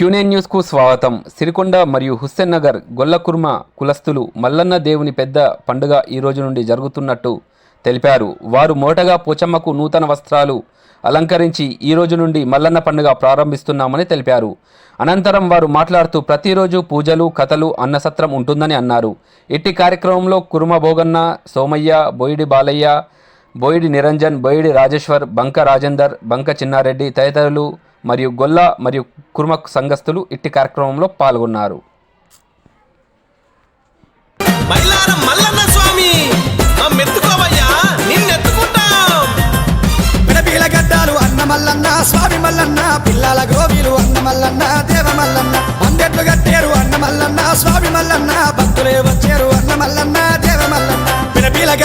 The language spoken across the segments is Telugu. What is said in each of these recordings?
క్యూనే న్యూస్కు స్వాగతం. సిరికొండ మరియు హుస్సేన్ నగర్ గొల్లకుర్మ కులస్తులు మల్లన్న దేవుని పెద్ద పండుగ ఈ రోజు నుండి జరుగుతున్నట్టు తెలిపారు. వారు మోటగా పోచమ్మకు నూతన వస్త్రాలు అలంకరించి ఈ రోజు నుండి మల్లన్న పండుగ ప్రారంభిస్తున్నామని తెలిపారు. అనంతరం వారు మాట్లాడుతూ ప్రతిరోజు పూజలు కథలు అన్నసత్రం ఉంటుందని అన్నారు. ఇట్టి కార్యక్రమంలో కురుమ భోగన్న సోమయ్య బోయిడి బాలయ్య బోయిడి నిరంజన్ బోయిడి రాజేశ్వర్ బంక రాజేందర్ బంక చిన్నారెడ్డి తదితరులు మరియు గొల్ల మరియు కుర్మక్ సంఘస్థులు ఇట్టి కార్యక్రమంలో పాల్గొన్నారు.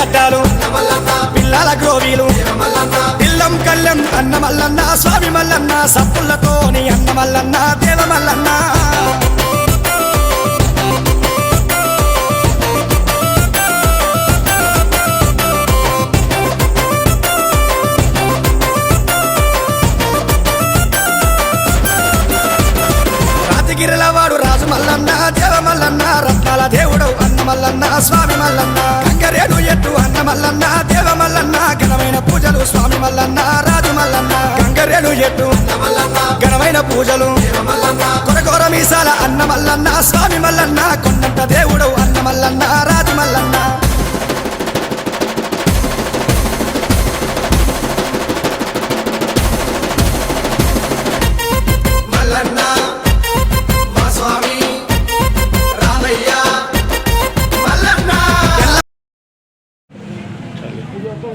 పిడపీల గడ్డాలు పిల్లల గోవిలు పిల్లం కళ్ళం అన్న మల్లన్న స్వామి మల్లన్న సప్పులతోని అన్న మల్లన్న దేవ మల్లన్న రాజగిరిల రాజు మల్లన్న దేవ మల్లన్న రత్నాల దేవుడు అన్న మల్లన్న స్వామి మల్లన్న గంగరేడు మల్లన్న దేవ మల్లన్న ఘనమైన పూజలు స్వామి మల్లన్న రాజు మల్లన్న గంగరేడు ఎట్టు ఘనమైన పూజలు. కొరకొర మీసాల అన్న మల్లన్న స్వామి మల్లన్న కొండంత దేవుడు అన్న మల్లన్న రాజు మల్లన్న.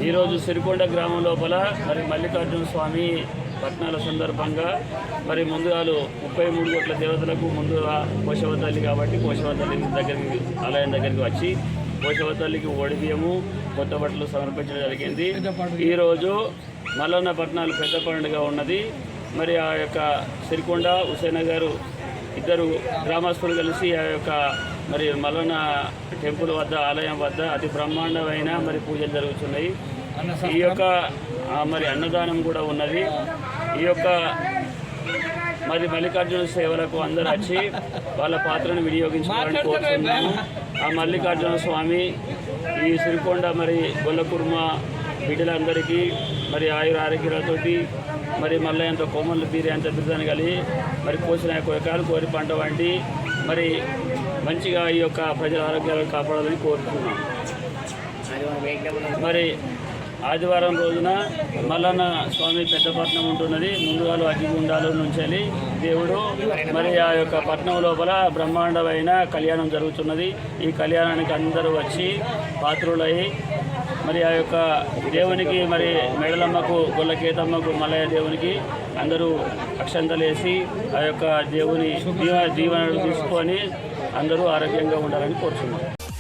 ఈరోజు సిరికొండ గ్రామం లోపల మరి మల్లికార్జున స్వామి పట్టణాల సందర్భంగా మరి ముందుగాలు ముప్పై మూడు కోట్ల దేవతలకు ముందుగా పోషవతల్లి కాబట్టి పోషవతల్లి దగ్గరికి ఆలయం దగ్గరికి వచ్చి పోషవతల్లికి ఓడిబియ్యము కొత్త బట్టలు సమర్పించడం జరిగింది. ఈరోజు మల్లన్న పట్టణాలు పెద్ద పండుగ ఉన్నది. మరి ఆ యొక్క సిరికొండ హుసేన గారు ఇద్దరు గ్రామస్తులు కలిసి ఆ యొక్క మరి మల్లన్న టెంపుల్ వద్ద ఆలయం వద్ద అతి బ్రహ్మాండమైన మరి పూజలు జరుగుతున్నాయి. ఈ యొక్క ఆ, మరి అన్నదానం కూడా ఉన్నది. ఈ యొక్క మరి మల్లికార్జున సేవలకు అందరూ వచ్చి వాళ్ళ పాత్రను వినియోగించుకోవాలని కోరుతున్నాము ఆ మల్లికార్జున స్వామి ఈ సిరికొండ మరి గొల్లకుర్మ బిడ్డలందరికీ మరి ఆయుర ఆరోగ్యాలతోటి మరి మళ్ళీ ఎంత కొమ్మలు తీరే అంత బిడ్డని కలిగి మరి కోసిన కొరకాలు కోరి పంట వంటి మరి మంచిగా ఈ యొక్క ప్రజల ఆరోగ్యాలను కాపాడాలని కోరుతున్నాం మరి ఆదివారం రోజున మల్లన్న స్వామి పెద్దపట్నం ఉంటున్నది. ముందుగా అగ్గిగుండాల నుంచి దేవుడు. మరి ఆ యొక్క పట్నం లోపల బ్రహ్మాండమైన కళ్యాణం జరుగుతున్నది. ఈ కళ్యాణానికి అందరూ వచ్చి పాత్రులై మరి ఆ యొక్క దేవునికి మరి మెడలమ్మకు గొల్లకేతమ్మకు మల్లయ్య దేవునికి అందరూ అక్షంతలేసి ఆ యొక్క దేవుని దీవ దీవెనలు తీసుకొని అందరూ ఆరోగ్యంగా ఉండాలని కోరుతున్నాం